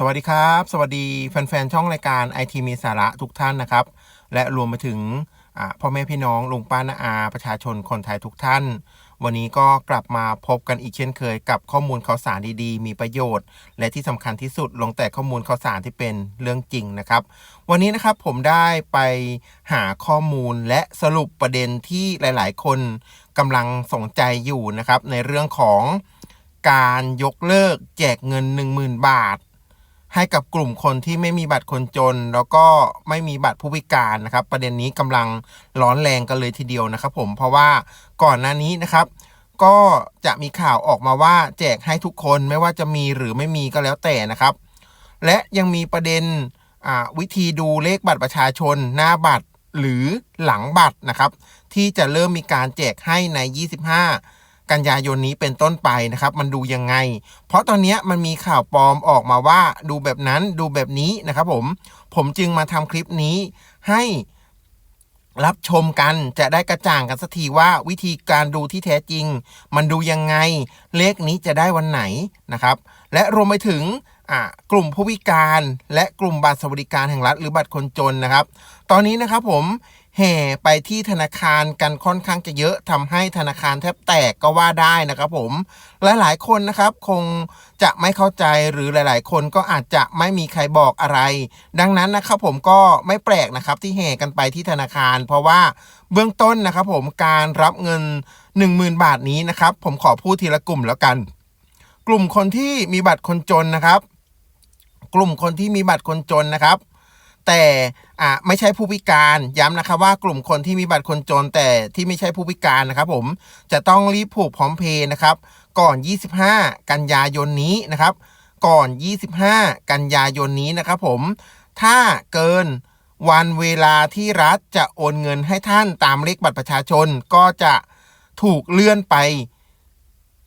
สวัสดีครับ สวัสดีแฟนๆ ช่องรายการไอทีมีสาระทุกท่านนะครับ และรวมไปถึงพ่อแม่พี่น้องลุงป้าน้าอา ประชาชนคนไทยทุกท่าน วันนี้ก็กลับมาพบกันอีกเช่นเคย กับข้อมูลข่าวสารดีๆ มีประโยชน์ และที่สำคัญที่สุดลงแต่ข้อมูลข่าวสารที่เป็นเรื่องจริงนะครับ วันนี้นะครับผมได้ไปหาข้อมูลและสรุปประเด็นที่หลายๆ คนกำลังสนใจอยู่นะครับในเรื่องของการยกเลิกแจกเงิน 10,000 บาท ให้กับกลุ่มคนที่ไม่มีบัตรคนจน แล้วก็ไม่มีบัตรผู้พิการนะครับ ประเด็นนี้กำลังร้อนแรงกันเลยทีเดียวนะครับ ผมเพราะว่าก่อนหน้านี้นะครับ ก็จะมีข่าวออกมาว่าแจกให้ทุกคนไม่ว่าจะมีหรือไม่มีก็แล้วแต่นะครับ และยังมีประเด็นวิธีดูเลขบัตรประชาชน หน้าบัตรหรือหลังบัตรนะครับ ที่จะเริ่มมีการแจกให้ใน 25 กันยายนนี้เป็นต้นไปนะครับ มันดูยังไง เพราะตอนนี้มันมีข่าวปลอมออกมาว่าดูแบบนั้นดูแบบนี้นะครับผม ผมจึงมาทำคลิปนี้ให้รับชมกันจะได้กระจ่างกันสักทีว่าวิธีการดูที่แท้จริง มันดูยังไง เลขนี้จะได้วันไหนนะครับ และรวมไปถึงกลุ่มผู้พิการ และกลุ่มบัตรสวัสดิการแห่งรัฐหรือบัตรคนจนนะครับ ตอนนี้นะครับผม แห่ไปที่ธนาคารกันค่อนข้างจะเยอะทำให้ธนาคารแทบแตกก็ว่าได้นะครับผมและหลายๆคนนะครับคงจะไม่เข้าใจหรือหลาย ๆ คนก็อาจจะไม่มีใครบอกอะไร ดังนั้นนะครับผมก็ไม่แปลกนะครับที่แห่กันไปที่ธนาคาร เพราะว่าเบื้องต้นนะครับผมการรับเงิน 10,000 บาทนี้นะครับ ผมขอพูดทีละกลุ่มแล้วกัน กลุ่มคนที่มีบัตรคนจนนะครับ กลุ่มคนที่มีบัตรคนจนนะครับ แต่อ่าไม่ใช่ผู้พิการย้ำนะครับว่ากลุ่มคนที่มีบัตรคนจนแต่ที่ไม่ใช่ผู้พิการนะครับผมจะต้องรีบผูกพร้อมเพย์นะครับก่อน 25 กันยายนนี้นะครับ ก่อน 25 กันยายนนี้นะครับผมถ้าเกินวันเวลาที่รัฐจะโอนเงินให้ท่านตามเลขบัตรประชาชนก็จะถูกเลื่อนไป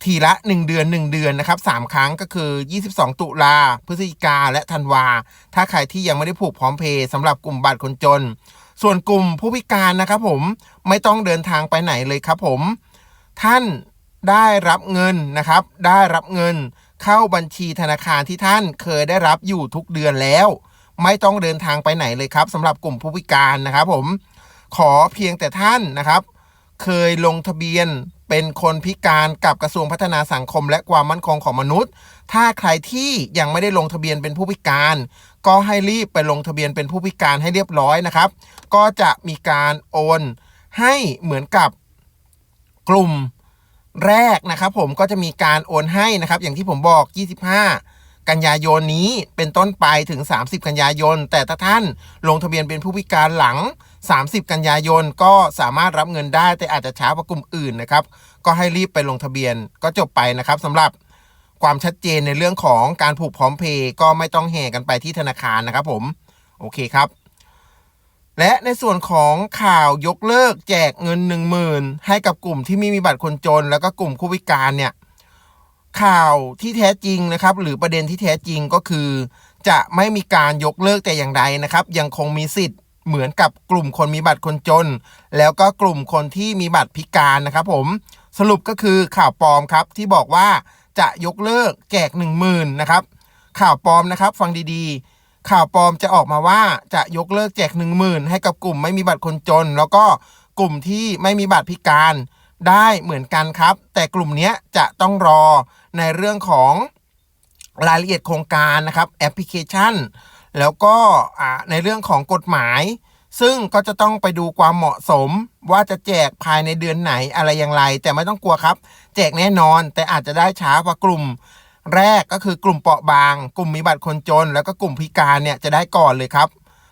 ทีละ 1 เดือน 1 เดือนนะครับ3ครั้งก็คือ 22 ตุลาพฤศจิกาและธันวา ถ้าใครที่ยังไม่ได้ผูกพร้อมเพย์สำหรับกลุ่มบัตรคนจน ส่วนกลุ่มผู้พิการนะครับผมไม่ต้องเดินทางไปไหนเลยครับผม ท่านได้รับเงินนะครับ ได้รับเงิน เข้าบัญชีธนาคารที่ท่านเคยได้รับอยู่ทุกเดือนแล้ว ไม่ต้องเดินทางไปไหนเลยครับสำหรับกลุ่มผู้พิการนะครับผมขอเพียงแต่ท่านนะครับ เคยลงทะเบียน เป็นคนพิการกับกระทรวงพัฒนาสังคม และความมั่นคงของมนุษย์ ถ้าใครที่ยังไม่ได้ลงทะเบียนเป็นผู้พิการ ก็ให้รีบไปลงทะเบียนเป็นผู้พิการให้เรียบร้อยนะครับ ก็จะมีการโอนให้เหมือนกับกลุ่มแรกนะครับผมก็จะมีการโอนให้นะครับ อย่างที่ผมบอก 25 กันยายนนี้เป็นต้นไปถึง 30 กันยายน แต่ถ้าท่านลงทะเบียนเป็นผู้พิการหลัง 30 กันยายนก็สามารถรับเงินได้แต่อาจจะช้ากว่ากลุ่มอื่นนะครับ ก็ให้รีบไปลงทะเบียนก็จบไปนะครับสำหรับความชัดเจนในเรื่องของการผูกพร้อมเพย์ก็ไม่ต้องแห่กันไปที่ธนาคารนะครับผม โอเคครับ และในส่วนของข่าวยกเลิกแจกเงิน 1 0,000 ให้กับกลุ่มที่ไม่มีบัตรคนจน แล้วก็กลุ่มผู้พิการเนี่ยข่าวที่แท้จริงนะครับ หรือประเด็นที่แท้จริงก็คือ จะไม่มีการยกเลิกแต่อย่างใดนะครับ ยังคงมีสิทธิ์ เหมือนกับกลุ่มคนมีบัตรคนจน แล้วก็กลุ่มคนที่มีบัตรพิการนะครับผมสรุปก็คือข่าวปลอมครับที่บอกว่าจะยกเลิกแจก1 0,000นะครับข่าวปลอมนะครับฟังดีๆ ข่าวปลอมจะออกมาว่าจะยกเลิกแจก 1 0,000 ให้กับกลุ่มไม่มีบัตรคนจน แล้วก็กลุ่มที่ไม่มีบัตรพิการได้เหมือนกันครับ แต่กลุ่มเนี้ยจะต้องรอในเรื่องของรายละเอียดโครงการนะครับแอปพลิเคชัน แล้วก็ในเรื่องของกฎหมาย ซึ่งก็จะต้องไปดูความเหมาะสม ว่าจะแจกภายในเดือนไหนอะไรอย่างไร แต่ไม่ต้องกลัวครับ แจกแน่นอน แต่อาจจะได้ช้ากว่ากลุ่ม แรกก็คือกลุ่มเปราะบาง กลุ่มมีบัตรคนจน แล้วก็กลุ่มพิการเนี่ยจะได้ก่อนเลยครับ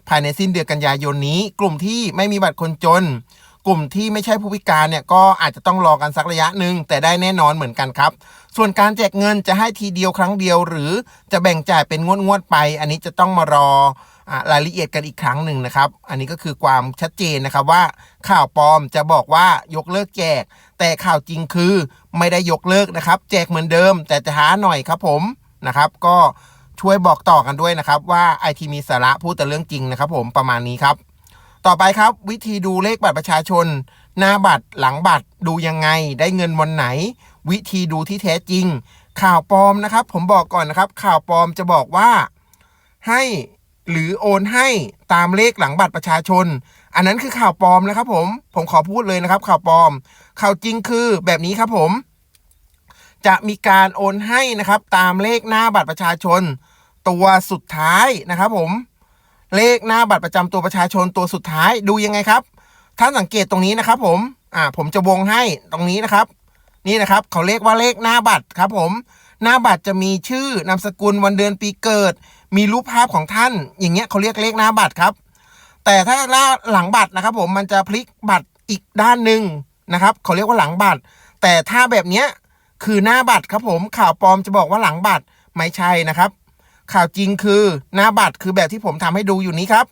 ภายในสิ้นเดือนกันยายนนี้ กลุ่มที่ไม่มีบัตรคนจน กลุ่มที่ไม่ใช่ผู้พิการเนี่ยก็อาจจะต้องรอกันสักระยะหนึ่งแต่ได้แน่นอนเหมือนกันครับ ส่วนการแจกเงินจะให้ทีเดียวครั้งเดียว หรือจะแบ่งจ่ายเป็นงวดๆไป อันนี้จะต้องมารอรายละเอียดกันอีกครั้งหนึ่งนะครับ อันนี้ก็คือความชัดเจนนะครับว่าข่าวปลอมจะบอกว่ายกเลิกแจก แต่ข่าวจริงคือไม่ได้ยกเลิกนะครับ แจกเหมือนเดิม แต่จะช้าหน่อยครับผมนะครับ ก็ช่วยบอกต่อกันด้วยนะครับ ว่าไอทีมีสาระพูดแต่เรื่องจริงนะครับผมประมาณนี้ครับ ต่อไปครับวิธีดูเลขบัตรประชาชน หน้าบัตรหลังบัตรดูยังไง ได้เงินวันไหน วิธีดูที่แท้จริง ข่าวปลอมนะครับ ผมบอกก่อนนะครับ ข่าวปลอมจะบอกว่า ให้หรือโอนให้ตามเลขหลังบัตรประชาชน อันนั้นคือข่าวปลอมนะครับ ผมผมขอพูดเลยนะครับ ข่าวปลอม ข่าวจริงคือแบบนี้ครับผม จะมีการโอนให้นะครับ ตามเลขหน้าบัตรประชาชน ตัวสุดท้ายนะครับผมเลขหน้าบัตรประจำตัวประชาชนตัวสุดท้ายดูยังไงครับ ท่านสังเกตตรงนี้นะครับ ผม อ่า ผมจะวงให้ตรงนี้นะครับ นี่นะครับเขาเรียกว่าเลขหน้าบัตรครับผม หน้าบัตรจะมีชื่อนามสกุลวันเดือนปีเกิด มีรูปภาพของท่าน อย่างเงี้ยเขาเรียกเลขหน้าบัตรครับ แต่ถ้าหน้าหลังบัตรนะครับ ผมมันจะพลิกบัตรอีกด้านหนึ่งนะครับเขาเรียกว่าหลังบัตร แต่ถ้าแบบเนี้ยคือหน้าบัตรครับผมข่าวปลอมจะบอกว่าหลังบัตรไม่ใช่นะครับ ข่าวจริงคือหน้าบัตรคือแบบที่ผมทำให้ดูอยู่นี้ครับ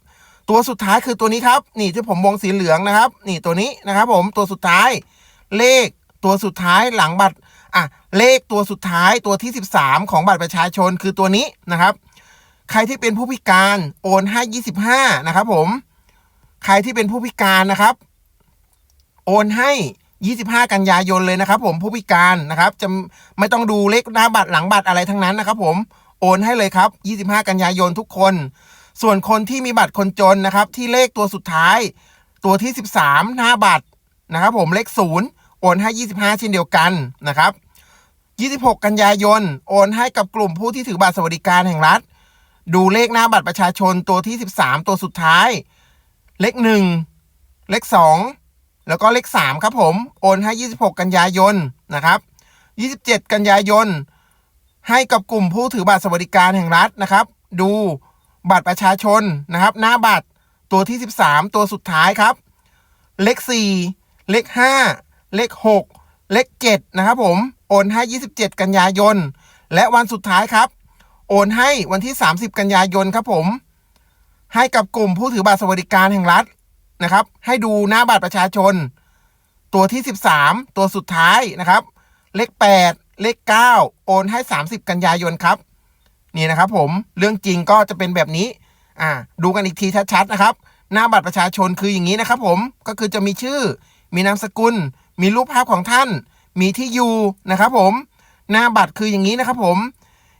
ตัวสุดท้ายคือตัวนี้ครับ นี่ที่ผมวงสีเหลืองนะครับ นี่ตัวนี้นะครับ ผมตัวสุดท้ายเลข ตัวสุดท้ายหลังบัตรอะเลขตัวสุดท้ายตัวที่ 13 ของบัตรประชาชนคือตัวนี้นะครับ ใครที่เป็นผู้พิการโอนให้25 นะครับ ผม ใครที่เป็นผู้พิการนะครับ โอนให้ 25 กันยายนเลยนะครับ ผมผู้พิการนะครับ จะไม่ต้องดูเลขหน้าบัตรหลังบัตรอะไรทั้งนั้นนะครับ ผมโอนให้เลยครับ 25 กันยายนทุกคน ส่วนคนที่มีบัตรคนจนนะครับ ที่เลขตัวสุดท้าย ตัวที่ 13 หน้าบัตรนะครับ ผมเลขศูนย์ โอนให้ 25 เช่นเดียวกันนะครับ 26 กันยายน โอนให้กับกลุ่มผู้ที่ถือบัตรสวัสดิการแห่งรัฐ ดูเลขหน้าบัตรประชาชนตัวที่ 13 ตัวสุดท้าย เลขหนึ่งเลขสองแล้วก็เลขสามครับผม โอนให้ 26 กันยายนนะครับ 27 กันยายน ให้กับกลุ่มผู้ถือบัตรสวัสดิการแห่งรัฐนะครับ ดูบัตรประชาชนนะครับ หน้าบัตรตัวที่ 13 ตัวสุดท้ายครับ เลข 4 เลข 5 เลข 6 เลข 7 นะครับผมโอนให้ 27 กันยายน และวันสุดท้ายครับ โอนให้วันที่ 30 กันยายนครับผม ให้กับกลุ่มผู้ถือบัตรสวัสดิการแห่งรัฐนะครับ ให้ดูหน้าบัตรประชาชน ตัวที่ 13 ตัวสุดท้ายนะครับ เลข 8 เลข 9 โอนให้ 30 กันยายนครับ นี่นะครับผมเรื่องจริงก็จะเป็นแบบนี้อ่าดูกันอีกทีชัดๆนะครับ หน้าบัตรประชาชนคืออย่างนี้นะครับผมก็คือจะมีชื่อมีนามสกุล มีรูปภาพของท่าน มีที่อยู่นะครับผม หน้าบัตรคืออย่างนี้นะครับผม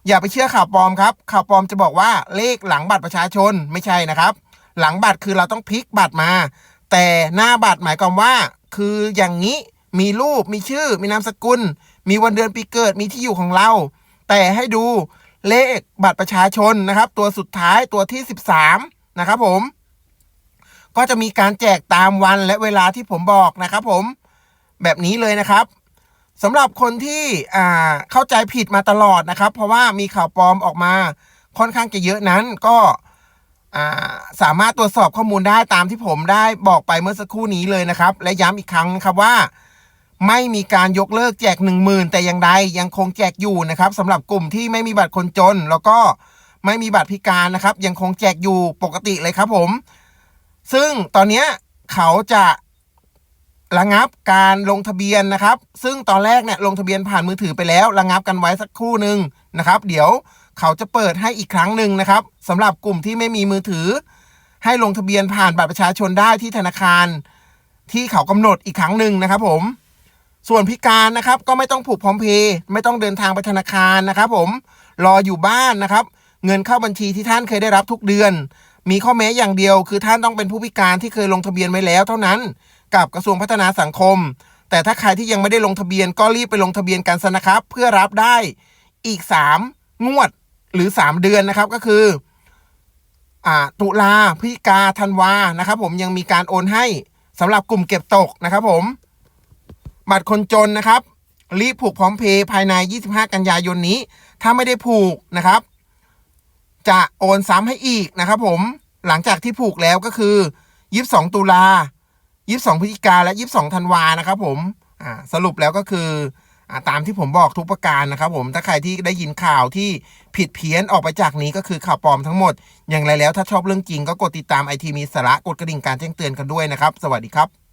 อย่าไปเชื่อข่าวปลอมครับ ข่าวปลอมจะบอกว่าเลขหลังบัตรประชาชนไม่ใช่นะครับ หลังบัตรคือเราต้องพลิกบัตรมา แต่หน้าบัตรหมายความว่า คืออย่างนี้มีรูปมีชื่อ มีนามสกุล มีวันเดือนปีเกิดมีที่อยู่ของเรา แต่ให้ดูเลขบัตรประชาชนนะครับ ตัวสุดท้ายตัวที่ 13 นะครับผม ก็จะมีการแจกตามวันและเวลาที่ผมบอกนะครับผม แบบนี้เลยนะครับสำหรับคนที่อ่าเข้าใจผิดมาตลอดนะครับ เพราะว่ามีข่าวปลอมออกมาค่อนข้างจะเยอะนั้นก็สามารถตรวจสอบข้อมูลได้ตามที่ผมได้บอกไปเมื่อสักครู่นี้เลยนะครับ และย้ำอีกครั้งนะครับว่า ไม่มีการยกเลิกแจก 1 0,000 แต่อย่างใดยังคงแจกอยู่นะครับสำหรับกลุ่มที่ไม่มีบัตรคนจน แล้วก็ไม่มีบัตรพิการนะครับ ยังคงแจกอยู่ปกติเลยครับผม ซึ่งตอนนี้เขาจะ ระงับการลงทะเบียนนะครับ ซึ่งตอนแรกเนี่ยลงทะเบียนผ่านมือถือไปแล้วระงับกันไว้สักครู่หนึ่งนะครับ เดี๋ยวเขาจะเปิดให้อีกครั้งหนึ่งนะครับสำหรับกลุ่มที่ไม่มีมือถือ ให้ลงทะเบียนผ่านบัตรประชาชนได้ที่ธนาคาร ที่เขากำหนดอีกครั้งหนึ่งนะครับ ผม ส่วนพิการนะครับก็ไม่ต้องผูกพร้อมเพย์ไม่ต้องเดินทางไปธนาคารนะครับ ผมรออยู่บ้านนะครับ เงินเข้าบัญชีที่ท่านเคยได้รับทุกเดือน มีข้อแม้อย่างเดียว คือท่านต้องเป็นผู้พิการที่เคยลงทะเบียนไว้แล้วเท่านั้น กับกระทรวงพัฒนาสังคม แต่ถ้าใครที่ยังไม่ได้ลงทะเบียนก็รีบไปลงทะเบียนกันซะนะครับ เพื่อรับได้อีก 3 งวดหรือ 3 เดือนนะครับก็คืออ่าตุลาพิกาธันวานะครับผมยังมีการโอนให้สำหรับกลุ่มเก็บตกนะครับผม บัตรคนจนนะครับ รีบผูกพร้อมเพย์ภายใน 25 กันยายนนี้ ถ้าไม่ได้ผูกนะครับ จะโอนซ้ำให้อีกนะครับผมหลังจากที่ผูกแล้วก็คือ 22 ตุลา 22พฤศจิกาและ22ธันวานะครับผมสรุปแล้วก็คืออตามที่ผมบอกทุกประการนะครับผมถ้าใครที่ได้ยินข่าวที่ผิดเพี้ยนออกไปจากนี้ก็คือข่าวปลอมทั้งหมด อย่างไรแล้วถ้าชอบเรื่องจริงก็กดติดตามไอทีมีสาระกดกระดิ่งการแจ้งเตือนกันด้วยนะครับ สวัสดีครับ